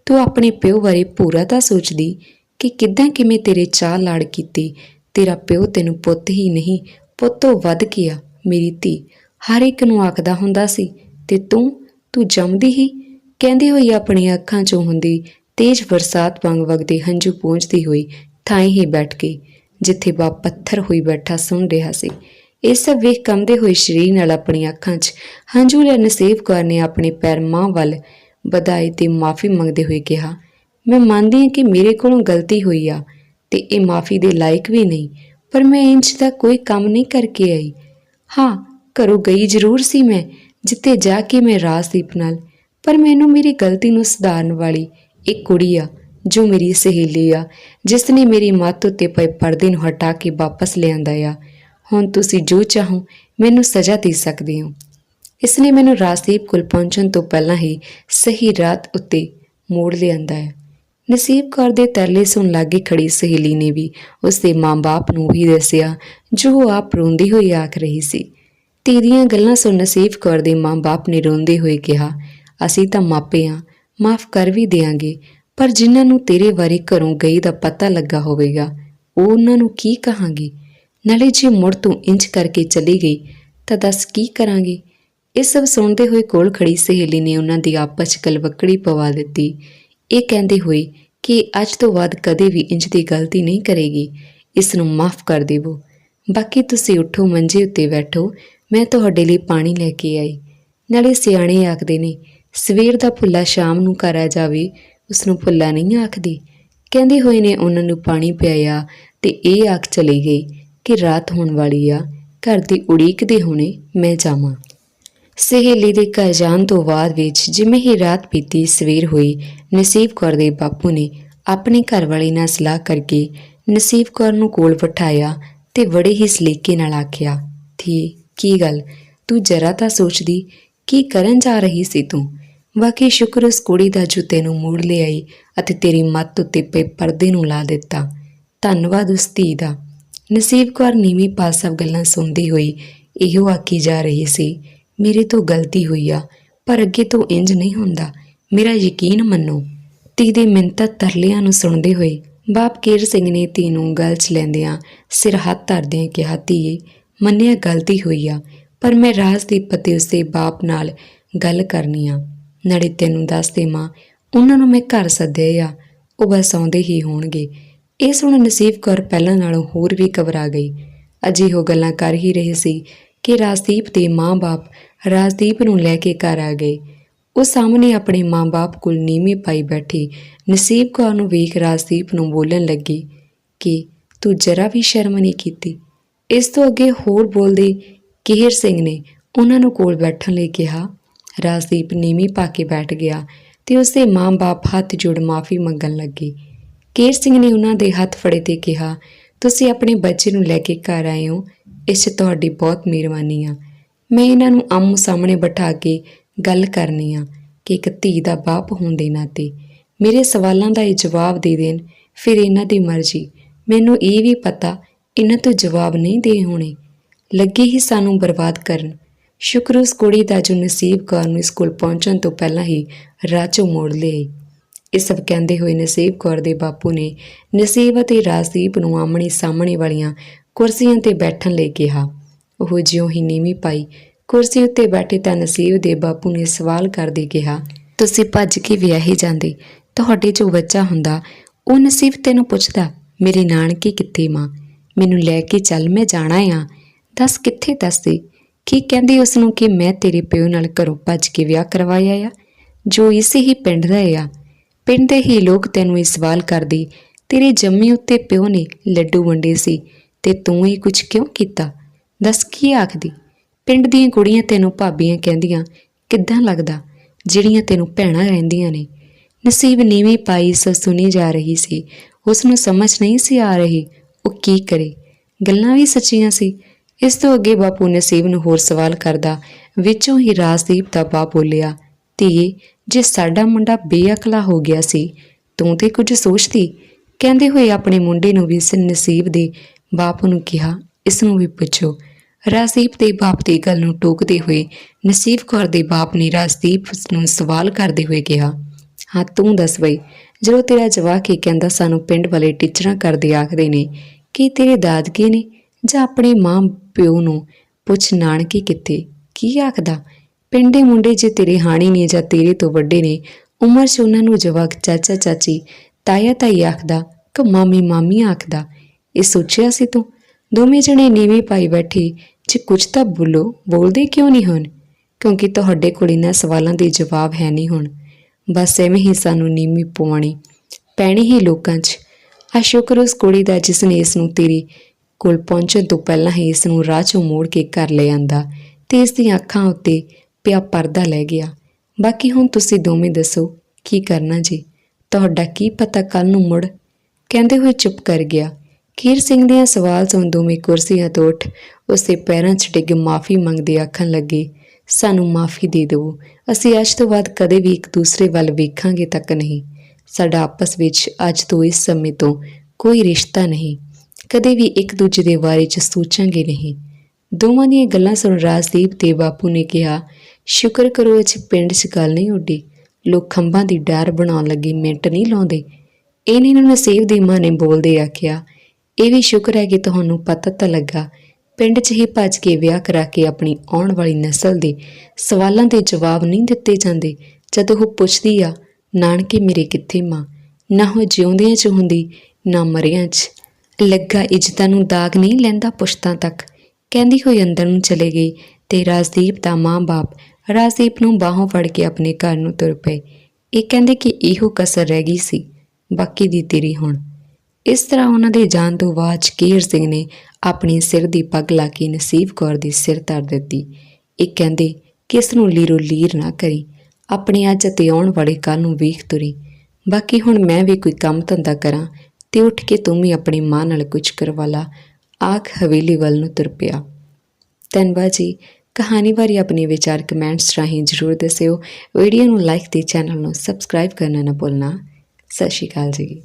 ਤੂੰ ਆਪਣੇ ਪਿਓ ਬਾਰੇ ਪੂਰਾ ਤਾਂ ਸੋਚਦੀ ਕਿ ਕਿੱਦਾਂ ਕਿਵੇਂ ਤੇਰੇ ਚਾਹ ਲਾੜ ਕੀਤੀ ਤੇਰਾ ਪਿਓ ਤੈਨੂੰ ਪੁੱਤ ਹੀ ਨਹੀਂ, ਪੁੱਤੋਂ ਵੱਧ ਗਿਆ ਮੇਰੀ ਧੀ? ਹਰ ਇੱਕ ਨੂੰ ਆਖਦਾ ਹੁੰਦਾ ਸੀ, ਤੇ ਤੂੰ ਤੂੰ ਜੰਮਦੀ ਹੀ? ਕਹਿੰਦੀ ਹੋਈ ਆਪਣੀਆਂ ਅੱਖਾਂ 'ਚੋਂ ਹੁੰਦੀ ਤੇਜ਼ ਬਰਸਾਤ ਵਾਂਗ ਵਗਦੇ ਹੰਝੂ ਪਹੁੰਚਦੀ ਹੋਈ ਥਾਂ ਹੀ ਬੈਠ ਗਈ, ਜਿੱਥੇ ਬਾਪ ਪੱਥਰ ਹੋਈ ਬੈਠਾ ਸੁਣ ਰਿਹਾ ਸੀ। ਇਹ ਸਭ ਵੇਖ ਕੰਬਦੇ ਹੋਏ ਸ਼ਰੀਰ ਨਾਲ ਆਪਣੀਆਂ ਅੱਖਾਂ 'ਚ ਹੰਝੂ ਲੈ ਨਸੀਬ ਕੌਰ ਨੇ ਆਪਣੇ ਪੈਰ ਮਾਂ ਵੱਲ ਵਧਾਈ ਤੇ ਮਾਫੀ ਮੰਗਦੇ ਹੋਏ ਕਿਹਾ, ਮੈਂ ਮੰਨਦੀ ਹਾਂ ਕਿ ਮੇਰੇ ਕੋਲੋਂ ਗਲਤੀ ਹੋਈ ਆ ਤੇ ਇਹ ਮਾਫੀ ਦੇ ਲਾਇਕ ਵੀ ਨਹੀਂ, ਪਰ ਮੈਂ ਇੰਜ ਦਾ ਕੋਈ ਕੰਮ ਨਹੀਂ ਕਰਕੇ ਆਈ। ਹਾਂ, ਘਰੋਂ ਗਈ ਜ਼ਰੂਰ ਸੀ ਮੈਂ, ਜਿੱਥੇ ਜਾ ਕੇ ਮੈਂ ਰਾਜਦੀਪ ਨਾਲ, ਪਰ ਮੈਨੂੰ ਮੇਰੀ ਗਲਤੀ ਨੂੰ ਸੁਧਾਰਨ ਵਾਲੀ ਇੱਕ ਕੁੜੀ ਆ, ਜੋ ਮੇਰੀ ਸਹੇਲੀ ਆ, ਜਿਸ ਨੇ ਮੇਰੀ ਮੱਤ ਉੱਤੇ ਪਏ ਪਰਦੇ ਨੂੰ ਹਟਾ ਕੇ ਵਾਪਸ ਲਿਆਂਦਾ ਆ। ਹੁਣ ਤੁਸੀਂ ਜੋ ਚਾਹੋ, ਮੈਨੂੰ ਸਜ਼ਾ ਦੇ ਸਕਦੇ ਹੋ। ਇਸ ਲਈ ਮੈਨੂੰ ਰਾਜਦੀਪ ਕੋਲ ਪਹੁੰਚਣ ਤੋਂ ਪਹਿਲਾਂ ਹੀ ਸਹੀ ਰਾਤ ਉੱਤੇ ਮੋੜ ਲਿਆਂਦਾ ਹੈ। ਨਸੀਬ ਕੌਰ ਦੇ ਤਰਲੇ ਸੁਣ ਲਾਗੇ ਖੜੀ ਸਹੇਲੀ ਨੇ ਵੀ ਉਸ ਦੇ ਮਾਂ-ਬਾਪ ਨੂੰ ਵੀ ਦੱਸਿਆ, ਜੋ ਉਹ ਆਪ ਰੋਂਦੀ ਹੋਈ ਆਖ ਰਹੀ ਸੀ। ਤੇਰੀਆਂ ਗੱਲਾਂ ਸੁਣ ਨਸੀਬ ਕੌਰ ਦੇ ਮਾਂ-ਬਾਪ ਨੇ ਰੋਂਦੇ ਹੋਏ ਕਿਹਾ, ਅਸੀਂ ਤਾਂ ਮਾਪੇ ਆ, ਮਾਫ ਕਰ ਵੀ ਦੇਾਂਗੇ ਪਰ ਜਿਨ੍ਹਾਂ ਨੂੰ ਤੇਰੇ ਵਾਰੀ ਘਰੋਂ ਗਈ ਦਾ ਪਤਾ ਲੱਗਾ ਹੋਵੇਗਾ, ਉਹ ਉਹਨਾਂ ਨੂੰ ਕੀ ਕਹਾਂਗੇ? ਨਾਲੇ ਜੇ ਮੁੜ ਤੂੰ ਇੰਜ ਕਰਕੇ ਚਲੀ ਗਈ, ਤਾਂ ਦੱਸ ਕੀ ਕਰਾਂਗੇ? ਇਹ ਸਭ ਸੁਣਦੇ ਹੋਏ ਕੋਲ ਖੜੀ ਸਹੇਲੀ ਨੇ ਉਹਨਾਂ ਦੀ ਆਪਸ 'ਚ ਕਲਵਕੜੀ ਪਵਾ ਦਿੱਤੀ। ਇਹ ਕਹਿੰਦੇ ਹੋਏ ਕਿ ਅੱਜ ਤੋਂ ਬਾਅਦ ਕਦੇ ਵੀ ਇੰਜ ਦੀ ਗਲਤੀ ਨਹੀਂ ਕਰੇਗੀ। ਇਸ ਨੂੰ ਮਾਫ ਕਰ ਦੇਵੋ। ਬਾਕੀ ਤੁਸੀਂ ਉੱਠੋ, ਮੰਜੇ ਉੱਤੇ ਬੈਠੋ। ਮੈਂ ਤੁਹਾਡੇ ਲਈ ਪਾਣੀ ਲੈ ਕੇ ਆਈ। ਨਾਲੇ ਸਿਆਣੇ ਆਖਦੇ ਨੇ, ਸਵੇਰ ਦਾ ਭੁੱਲਾ ਸ਼ਾਮ ਨੂੰ ਘਰ ਆ ਜਾਵੇ। ਉਸ ਨੂੰ ਭੁੱਲਾ ਨਹੀਂ ਆਖਦੀ। ਕਹਿੰਦੇ ਹੋਏ ਨੇ ਉਹਨਾਂ ਨੂੰ ਪਾਣੀ ਪਿਆਇਆ ਤੇ ਇਹ ਆਖ ਚਲੀ ਗਈ ਕਿ ਰਾਤ ਹੋਣ ਵਾਲੀ ਆ। ਘਰ ਦੀ ਉਡੀਕਦੇ ਹੋਣੇ ਮੈਂ ਜਾਵਾਂ। ਸਹੇਲੀ ਦੇ ਘਰ ਜਾਣ ਤੋਂ ਬਾਅਦ ਵਿੱਚ ਜਿਵੇਂ ਹੀ ਰਾਤ ਬੀਤੀ, ਸਵੇਰ ਹੋਈ, ਨਸੀਬ ਕੌਰ ਦੇ ਬਾਪੂ ਨੇ ਆਪਣੇ ਘਰ ਵਾਲੇ ਨਾਲ ਸਲਾਹ ਕਰਕੇ ਨਸੀਬ ਕੌਰ ਨੂੰ ਕੋਲ ਬਿਠਾਇਆ ਤੇ ਬੜੇ ਹੀ ਸਲੀਕੇ ਨਾਲ ਆਖਿਆ ਥੀ ਕੀ ਗੱਲ? ਤੂੰ ਜਰਾ ਤਾਂ ਸੋਚਦੀ, ਕੀ ਕਰਨ ਜਾ ਰਹੀ ਸੀ ਤੂੰ? ਵਾਕਈ ਸ਼ੁਕਰ ਉਸ ਕੁੜੀ ਦਾ ਜੋ ਤੈਨੂੰ ਮੋੜ ਲਿਆਈ ਅਤੇ ਤੇਰੀ ਮੱਤ ਉੱਤੇ ਪਏ ਪਰਦੇ ਨੂੰ ਲਾ ਦਿੱਤਾ। ਧੰਨਵਾਦ ਉਸ ਧੀ ਦਾ। ਨਸੀਬ ਕੌਰ ਨੀਵੀਂ ਪਾਸ ਗੱਲਾਂ ਸੁਣਦੀ ਹੋਈ ਇਹੋ ਆਖੀ ਜਾ ਰਹੀ ਸੀ ਮੇਰੇ ਤੋਂ ਗਲਤੀ ਹੋਈ ਆ, ਪਰ ਅੱਗੇ ਤੋਂ ਇੰਜ ਨਹੀਂ ਹੁੰਦਾ। ਮੇਰਾ ਯਕੀਨ ਮੰਨੋ, ਧੀ ਦੇ ਮਿੰਨਤਾਂ ਤਰਲਿਆਂ ਨੂੰ ਸੁਣਦੇ ਹੋਏ ਬਾਪ ਕੇਰ ਸਿੰਘ ਨੇ ਧੀ ਨੂੰ ਗਲ 'ਚ ਲੈਂਦਿਆਂ ਸਿਰ ਹੱਥ ਧਰਦਿਆਂ ਕਿਹਾ, ਧੀਏ, ਮੰਨਿਆ ਗਲਤੀ ਹੋਈ ਆ, ਪਰ ਮੈਂ ਰਾਜਦੀਪ ਅਤੇ ਉਸਦੇ ਬਾਪ ਨਾਲ ਗੱਲ ਕਰਨੀ ਆ। ਨਾਲੇ ਤੈਨੂੰ ਦੱਸ ਦੇਵਾਂ, ਉਹਨਾਂ ਨੂੰ ਮੈਂ ਘਰ ਸੱਦਿਆ ਆ, ਉਹ ਬਸ ਆਉਂਦੇ ਹੀ ਹੋਣਗੇ। ਇਹ ਸੁਣ ਨਸੀਬ ਕੌਰ ਪਹਿਲਾਂ ਨਾਲੋਂ ਹੋਰ ਵੀ ਘਬਰਾ ਗਈ। ਅਜੇ ਉਹ ਗੱਲਾਂ ਕਰ ਹੀ ਰਹੇ ਸੀ ਕਿ ਰਾਜਦੀਪ ਦੇ ਮਾਂ-ਬਾਪ ਰਾਜਦੀਪ ਨੂੰ ਲੈ ਕੇ ਘਰ ਆ ਗਏ। ਉਹ ਸਾਹਮਣੇ ਆਪਣੇ ਮਾਂ-ਬਾਪ ਕੋਲ ਨੀਵੇਂ ਪਾਈ ਬੈਠੀ। ਨਸੀਬ ਕੌਰ ਨੂੰ ਵੇਖ ਰਾਜਦੀਪ ਨੂੰ ਬੋਲਣ ਲੱਗੀ ਕਿ ਤੂੰ ਜਰਾ ਵੀ ਸ਼ਰਮ ਨਹੀਂ ਕੀਤੀ। ਇਸ ਤੋਂ ਅੱਗੇ ਹੋਰ ਬੋਲਦੇ ਕਿਹਰ ਸਿੰਘ ਨੇ ਉਹਨਾਂ ਨੂੰ ਕੋਲ ਬੈਠਣ ਲਈ ਕਿਹਾ। ਰਾਜਦੀਪ ਨੀਵੀਂ ਪਾ ਕੇ ਬੈਠ ਗਿਆ ਤੇ ਉਸਦੇ ਮਾਂ-ਬਾਪ ਹੱਥ ਜੋੜ ਮਾਫੀ ਮੰਗਣ ਲੱਗੇ। ਕੇਰ ਸਿੰਘ ਨੇ ਉਹਨਾਂ ਦੇ ਹੱਥ ਫੜੇ ਤੇ ਕਿਹਾ ਤੁਸੀਂ ਆਪਣੇ ਬੱਚੇ ਨੂੰ ਲੈ ਕੇ ਘਰ ਆਏ ਹੋ। ਇਸ 'ਚ ਤੁਹਾਡੀ ਬਹੁਤ ਮਿਹਰਬਾਨੀ ਆ। ਮੈਂ ਇਹਨਾਂ ਨੂੰ ਆਮੋ ਸਾਹਮਣੇ ਬਿਠਾ ਕੇ ਗੱਲ ਕਰਨੀ ਆ ਕਿ ਇੱਕ ਧੀ ਦਾ ਬਾਪ ਹੋਣ ਦੇ ਨਾਤੇ। ਮੇਰੇ ਸਵਾਲਾਂ ਦਾ ਇਹ ਜਵਾਬ ਦੇ ਦੇਣ, ਫਿਰ ਇਹਨਾਂ ਦੀ ਮਰਜ਼ੀ। ਮੈਨੂੰ ਇਹ ਵੀ ਪਤਾ, ਇਹਨਾਂ ਤੋਂ ਜਵਾਬ ਨਹੀਂ ਦੇ ਹੋਣੇ। ਲੱਗੇ ਹੀ ਸਾਨੂੰ ਬਰਬਾਦ ਕਰਨ। ਸ਼ੁਕਰ ਉਸ ਕੁੜੀ ਦਾ ਜੋ ਨਸੀਬ ਕੌਰ ਨੂੰ ਸਕੂਲ ਪਹੁੰਚਣ ਤੋਂ ਪਹਿਲਾਂ ਹੀ ਰਾਜੋ ਮੋੜ ਲਈ ਇਹ ਸਭ ਕਹਿੰਦੇ ਹੋਏ ਨਸੀਬ ਕੌਰ ਦੇ ਬਾਪੂ ਨੇ ਨਸੀਬ ਅਤੇ ਰਾਜਦੀਪ ਨੂੰ ਆਮਣੇ ਸਾਹਮਣੇ ਵਾਲੀਆਂ ਕੁਰਸੀਆਂ ਤੇ ਬੈਠਣ ਲਈ ਕਿਹਾ। ਉਹ ਜਿਉਂ ਹੀ ਨੀਵੀਂ ਪਾਈ ਕੁਰਸੀ ਉੱਤੇ ਬੈਠੇ ਤਾਂ ਨਸੀਬ ਦੇ ਬਾਪੂ ਨੇ ਸਵਾਲ ਕਰਦੇ ਕਿਹਾ, ਤੁਸੀਂ ਭੱਜ ਕੇ ਵਿਆਹੀ ਜਾਂਦੇ, ਤੁਹਾਡੇ ਜੋ ਬੱਚਾ ਹੁੰਦਾ, ਉਹ ਨਸੀਬ ਤੈਨੂੰ ਪੁੱਛਦਾ, ਮੇਰੇ ਨਾਨਕੇ ਕਿੱਥੇ ਮਾਂ? ਮੈਨੂੰ ਲੈ ਕੇ ਚੱਲ, ਮੈਂ ਜਾਣਾ ਆ। ਦੱਸ ਕਿੱਥੇ ਦੱਸਦੇ? ਕੀ ਕਹਿੰਦੀ ਉਸ ਨੂੰ ਕਿ ਮੈਂ ਤੇਰੇ ਪਿਓ ਨਾਲ ਘਰੋਂ ਭੱਜ ਕੇ ਵਿਆਹ ਕਰਵਾਇਆ ਆ? ਜੋ ਇਸੇ ਹੀ ਪਿੰਡ ਦਾ ਆ। ਪਿੰਡ ਦੇ ਹੀ ਲੋਕ ਤੈਨੂੰ ਇਹ ਸਵਾਲ ਕਰਦੇ, ਤੇਰੇ ਜੰਮੀ ਉੱਤੇ ਪਿਓ ਨੇ ਲੱਡੂ ਵੰਡੇ ਸੀ ਤੇ ਤੂੰ ਇਹ ਕੁਝ ਕਿਉਂ ਕੀਤਾ? ਦੱਸ ਕੀ ਆਖਦੀ? ਪਿੰਡ ਦੀਆਂ ਕੁੜੀਆਂ ਤੈਨੂੰ ਭਾਬੀਆਂ ਕਹਿੰਦੀਆਂ, ਕਿੱਦਾਂ ਲੱਗਦਾ ਜਿਹੜੀਆਂ ਤੈਨੂੰ ਭੈਣਾਂ ਰਹਿੰਦੀਆਂ ਨੇ? ਨਸੀਬ ਨੀਵੀਂ ਪਾਈ ਸੋ ਸੁਣੀ ਜਾ ਰਹੀ ਸੀ। ਉਸ ਨੂੰ ਸਮਝ ਨਹੀਂ ਸੀ ਆ ਰਹੀ, ਉਹ ਕੀ ਕਰੇ? ਗੱਲਾਂ ਵੀ ਸੱਚੀਆਂ ਸੀ। ਇਸ ਤੋਂ ਅੱਗੇ ਬਾਪੂ ਨਸੀਬ ਨੂੰ ਹੋਰ ਸਵਾਲ ਕਰਦਾ, ਵਿੱਚੋਂ ਹੀ ਰਾਜਦੀਪ ਦਾ ਬਾਪ ਬੋਲਿਆ ਧੀਏ ਜੇ ਸਾਡਾ ਮੁੰਡਾ ਬੇਅਕਲਾ ਹੋ ਗਿਆ ਸੀ, ਤੂੰ ਤੇ ਕੁਝ ਸੋਚਦੀ? ਕਹਿੰਦੇ ਹੋਏ ਆਪਣੇ ਮੁੰਡੇ ਨੂੰ ਵੀ ਨਸੀਬ ਦੇ ਬਾਪ ਨੂੰ ਕਿਹਾ ਇਸ ਨੂੰ ਵੀ ਪੁੱਛੋ। ਰਾਜਦੀਪ ਦੇ ਬਾਪ ਦੀ ਗੱਲ ਨੂੰ ਟੋਕਦੇ ਹੋਏ ਨਸੀਬ ਕੌਰ ਦੇ ਬਾਪ ਨੇ ਰਾਜਦੀਪ ਨੂੰ ਸਵਾਲ ਕਰਦੇ ਹੋਏ ਕਿਹਾ, ਹਾਂ, ਤੂੰ ਦੱਸ ਬਈ, ਜਦੋਂ ਤੇਰਾ ਜਵਾਕ ਹੀ ਕਹਿੰਦਾ ਸਾਨੂੰ ਪਿੰਡ ਵਾਲੇ ਟੀਚਰਾਂ ਕਰਦੇ ਆਖਦੇ ਨੇ, ਕਿ ਤੇਰੇ ਦਾਦਕੇ ਨੇ ਜਾਂ ਆਪਣੇ ਮਾਂ ਪਿਓ ਨੂੰ ਪੁੱਛ ਨਾਨਕੇ ਕਿੱਥੇ? ਕੀ ਆਖਦਾ? ਪਿੰਡੇ ਮੁੰਡੇ ਜੇ ਤੇਰੇ ਹਾਣੀ ਨੇ ਜਾਂ ਤੇਰੇ ਤੋਂ ਵੱਡੇ ਨੇ, ਉਮਰ 'ਚ ਉਹਨਾਂ ਨੂੰ ਜਵਾਕ ਚਾਚਾ ਚਾਚੀ, ਤਾਇਆ ਤਾਈ ਆਖਦਾ, ਕਿ ਮਾਮੀ ਮਾਮੀ ਆਖਦਾ। ਇਹ ਸੋਚਿਆ ਸੀ ਤੂੰ? ਦੋਵੇਂ ਜਣੇ ਨੀਵੇਂ ਪਾਈ ਬੈਠੇ, ਜੇ ਕੁਝ ਤਾਂ ਬੋਲੋ, ਬੋਲਦੇ ਕਿਉਂ ਨਹੀਂ ਹੋਣ? ਕਿਉਂਕਿ ਤੁਹਾਡੇ ਕੋਲ ਇਹਨਾਂ ਸਵਾਲਾਂ ਦੇ ਜਵਾਬ ਹੈ ਨਹੀਂ ਹੁਣ। ਬਸ ਐਵੇਂ ਹੀ ਸਾਨੂੰ ਨੀਵੀਂ ਪਵਾਉਣੀ ਪੈਣੀ ਹੀ ਲੋਕਾਂ 'ਚ। ਆ ਸ਼ੁਕਰ ਉਸ ਕੁੜੀ ਦਾ ਜਿਸ ਨੇ ਇਸ ਨੂੰ ਤੇਰੇ ਕੋਲ ਪਹੁੰਚਣ ਤੋਂ ਪਹਿਲਾਂ ਹੀ ਇਸ ਨੂੰ ਰਾਹ 'ਚੋਂ ਮੋੜ ਕੇ ਘਰ ਲੈ ਆਂਦਾ ਤੇ ਇਸ ਦੀਆਂ ਅੱਖਾਂ ਉੱਤੇ ਪਿਆ ਪਰਦਾ ਲੈ ਗਿਆ। ਬਾਕੀ ਹੁਣ ਤੁਸੀਂ ਦੋਵੇਂ ਦੱਸੋ, ਕੀ ਕਰਨਾ ਜੀ? ਤੁਹਾਡਾ ਕੀ ਪਤਾ ਕੱਲ ਨੂੰ ਮੁੜ? ਕਹਿੰਦੇ ਹੋਏ ਚੁੱਪ ਕਰ ਗਿਆ। ਕੀਰ ਸਿੰਘ ਦੀਆਂ ਸਵਾਲ ਸੁਣ ਦੋਵੇਂ ਕੁਰਸੀਆਂ ਤੋਂ ਉੱਠ, ਉਸੇ ਪੈਰਾਂ 'ਚ ਡਿੱਗ ਮਾਫੀ ਮੰਗਦੇ ਆਖਣ ਲੱਗੇ, ਸਾਨੂੰ ਮਾਫੀ ਦੇ ਦਿਓ। ਅਸੀਂ ਅੱਜ ਤੋਂ ਬਾਅਦ ਕਦੇ ਵੀ ਇੱਕ ਦੂਸਰੇ ਵੱਲ ਵੇਖਾਂਗੇ ਤੱਕ ਨਹੀਂ। ਸਾਡਾ ਆਪਸ ਵਿੱਚ ਅੱਜ ਤੋਂ ਇਸ ਸਮੇਂ ਤੋਂ ਕੋਈ ਰਿਸ਼ਤਾ ਨਹੀਂ। ਕਦੇ ਵੀ ਇੱਕ ਦੂਜੇ ਦੇ ਬਾਰੇ 'ਚ ਸੋਚਾਂਗੇ ਨਹੀਂ। ਦੋਵਾਂ ਦੀਆਂ ਗੱਲਾਂ ਸੁਣ ਰਾਜਦੀਪ ਤੇ ਬਾਪੂ ਨੇ ਕਿਹਾ ਸ਼ੁਕਰ ਕਰੋ ਅੱਜ ਪਿੰਡ 'ਚ ਗੱਲ ਨਹੀਂ ਉੱਡੀ। ਲੋਕ ਖੰਭਾਂ ਦੀ ਡਾਰ ਬਣਾਉਣ ਲੱਗੇ ਮਿੰਟ ਨਹੀਂ ਲਾਉਂਦੇ। ਇਹਨੇ ਨੂੰ ਨਸੀਬ ਦੀ ਮਾਂ ਨੇ ਬੋਲਦੇ ਆਖਿਆ, ਇਹ ਵੀ ਸ਼ੁਕਰ ਹੈ ਕਿ ਤੁਹਾਨੂੰ ਪਤਾ ਤਾਂ ਲੱਗਾ। ਪਿੰਡ 'ਚ ਹੀ ਭੱਜ ਕੇ ਵਿਆਹ ਕਰਾ ਕੇ ਆਪਣੀ ਆਉਣ ਵਾਲੀ ਨਸਲ ਦੇ ਸਵਾਲਾਂ ਦੇ ਜਵਾਬ ਨਹੀਂ ਦਿੱਤੇ ਜਾਂਦੇ। ਜਦੋਂ ਉਹ ਪੁੱਛਦੀ ਆ, ਨਾਨਕੇ ਮੇਰੇ ਕਿੱਥੇ ਮਾਂ? ਨਾ ਉਹ ਜਿਉਂਦਿਆਂ 'ਚ ਹੁੰਦੀ, ਨਾ ਮਰਿਆਂ 'ਚ। ਲੱਗਾ ਇੱਜ਼ਤਾਂ ਨੂੰ ਦਾਗ ਨਹੀਂ ਲੈਂਦਾ ਪੁਸ਼ਤਾਂ ਤੱਕ। ਕਹਿੰਦੀ ਹੋਈ ਅੰਦਰ ਨੂੰ ਚਲੇ ਗਈ ਤੇ ਰਾਜਦੀਪ ਦਾ ਮਾਂ-ਬਾਪ ਰਾਜਦੀਪ ਨੂੰ ਬਾਹੋਂ ਫੜ ਕੇ ਆਪਣੇ ਘਰ ਨੂੰ ਤੁਰ ਪਏ। ਇਹ ਕਹਿੰਦੇ ਕਿ ਇਹੋ ਕਸਰ ਰਹਿ ਗਈ ਸੀ, ਬਾਕੀ ਦੀ ਤੇਰੀ ਹੁਣ। ਇਸ ਤਰ੍ਹਾਂ ਉਹਨਾਂ ਦੇ ਜਾਣ ਤੋਂ ਬਾਅਦ ਸ਼ਕੀਰ ਸਿੰਘ ਨੇ ਆਪਣੀ ਸਿਰ ਦੀ ਪੱਗ ਲਾ ਕੇ ਨਸੀਬ ਕੌਰ ਦੀ ਸਿਰ ਧਰ ਦਿੱਤੀ। ਇਹ ਕਹਿੰਦੇ ਕਿਸ ਨੂੰ ਲੀਰੋ ਲੀਰ ਨਾ ਕਰੀ, ਆਪਣੇ ਅੱਜ ਅਤੇ ਆਉਣ ਵਾਲੇ ਕੱਲ ਨੂੰ ਵੇਖ ਤੁਰੀ। ਬਾਕੀ ਹੁਣ ਮੈਂ ਵੀ ਕੋਈ ਕੰਮ ਧੰਦਾ ਕਰਾਂ ਤੇ ਉੱਠ ਕੇ ਤੂੰ ਵੀ ਆਪਣੀ ਮਾਂ ਨਾਲ ਕੁਝ ਕਰਵਾ ਲਾ। ਆਖ ਹਵੇਲੀ ਵੱਲ ਨੂੰ ਤੁਰ ਪਿਆ। ਧੰਨਵਾਦ ਜੀ। ਕਹਾਣੀ ਬਾਰੇ ਆਪਣੇ ਵਿਚਾਰ ਕਮੈਂਟਸ ਰਾਹੀਂ ਜਰੂਰ ਦੱਸਿਓ। ਵੀਡੀਓ ਨੂੰ ਲਾਈਕ ਤੇ ਚੈਨਲ ਨੂੰ ਸਬਸਕ੍ਰਾਈਬ ਕਰਨਾ ਨਾ ਭੁੱਲਣਾ। ਸਤਿ ਸ਼੍ਰੀ ਅਕਾਲ ਜੀ।